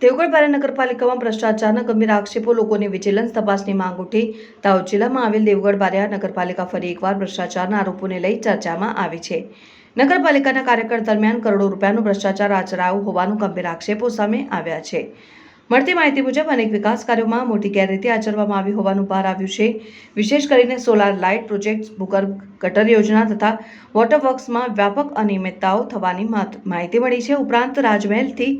દેવગઢ નગરપાલિકામાં ભ્રષ્ટાચારના ગંભીર આક્ષેપો, લોકોની વિજિલન્સ તપાસની માંગ ઉઠી. દાહોદ જિલ્લામાં આવેલ દેવગઢ બારિયા નગરપાલિકા ફરી એકવાર ભ્રષ્ટાચારના આરોપોને લઈ ચર્ચામાં આવી છે. નગરપાલિકાના કાર્યકાળ દરમિયાન કરોડો રૂપિયાનો ભ્રષ્ટાચાર આચરાયો હોવાનું ગંભીર આક્ષેપો સામે આવ્યા છે. મળતી માહિતી મુજબ અનેક વિકાસ કાર્યોમાં મોટી ગેરરીતિ આચરવામાં આવી હોવાનું બહાર આવ્યું છે. વિશેષ કરીને સોલાર લાઇટ પ્રોજેક્ટ ભૂગર્ભ ગટર યોજના તથા વોટર વ્યાપક અનિયમિતતાઓ થવાની માહિતી મળી છે. ઉપરાંત રાજમહેલથી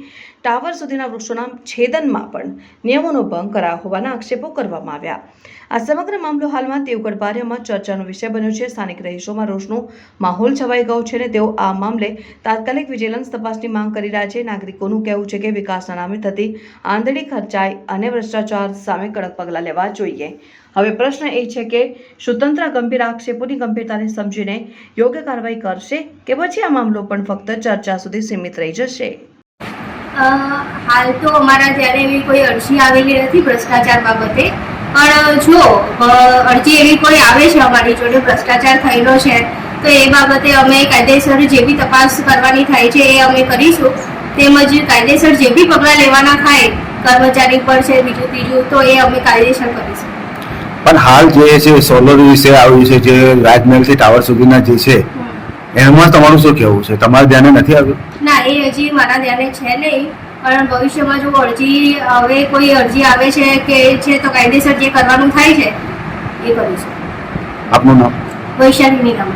ટાવર સુધીના વૃક્ષોના છેદનમાં પણ નિયમોનો ભંગ કરાયો હોવાના આક્ષેપો કરવામાં આવ્યા. આ સમગ્ર મામલો હાલમાં દેવગઢ બારિયામાં ચર્ચાનો વિષય બન્યો છે. સ્થાનિક રહીશોમાં રોષનો માહોલ છવાઈ ગયો છે અને તેઓ આ મામલે તાત્કાલિક વિજિલન્સ તપાસની માંગ કરી રહ્યા છે. નાગરિકોનું કહેવું છે કે વિકાસના નામે થતી આંધળી ખર્ચાઈ અને ભ્રષ્ટાચાર સામે કડક પગલાં લેવા જોઈએ. હવે પ્રશ્ન એ છે કે સ્વતંત્ર ગંભીર આક્ષેપોની ગંભીરતાને સમજીને યોગ્ય કાર્યવાહી કરશે કે પછી આ મામલો પણ ફક્ત ચર્ચા સુધી સીમિત રહી જશે? હાલ તો અમારા ત્યારે એવી કોઈ અરજી આવેલી નથી ભ્રષ્ટાચાર બાબતે, પણ જો અરજી એવી કોઈ આવે છે અમારી જોડે, ભ્રષ્ટાચાર થયેલો છે, તો એ બાબતે અમે કાયદેસર જે બી તપાસ કરવાની થાય છે એ અમે કરીશું. તેમજ કાયદેસર જે બી પગલાં લેવાના થાય, કર્મચારી પર છે બીજું ત્રીજું તો એ અમે કાયદેસર કરીશું. પણ હાલ જે છે સોલર વિશે આવ્યું છે જે રાજમહેલથી ટાવર સુધીના જે છે એમાં તમારું શું કહેવું છે? તમારા ધ્યાને નથી આવ્યું? ના એ હજી મારા ધ્યાને છે નહીં પણ ભવિષ્યમાં જો અરજી હવે કોઈ અરજી આવે છે કે છે તો કાયદેસર જે કરવાનું થાય છે એ કરીશું. આપનું નામ? વૈશાલી નિગમ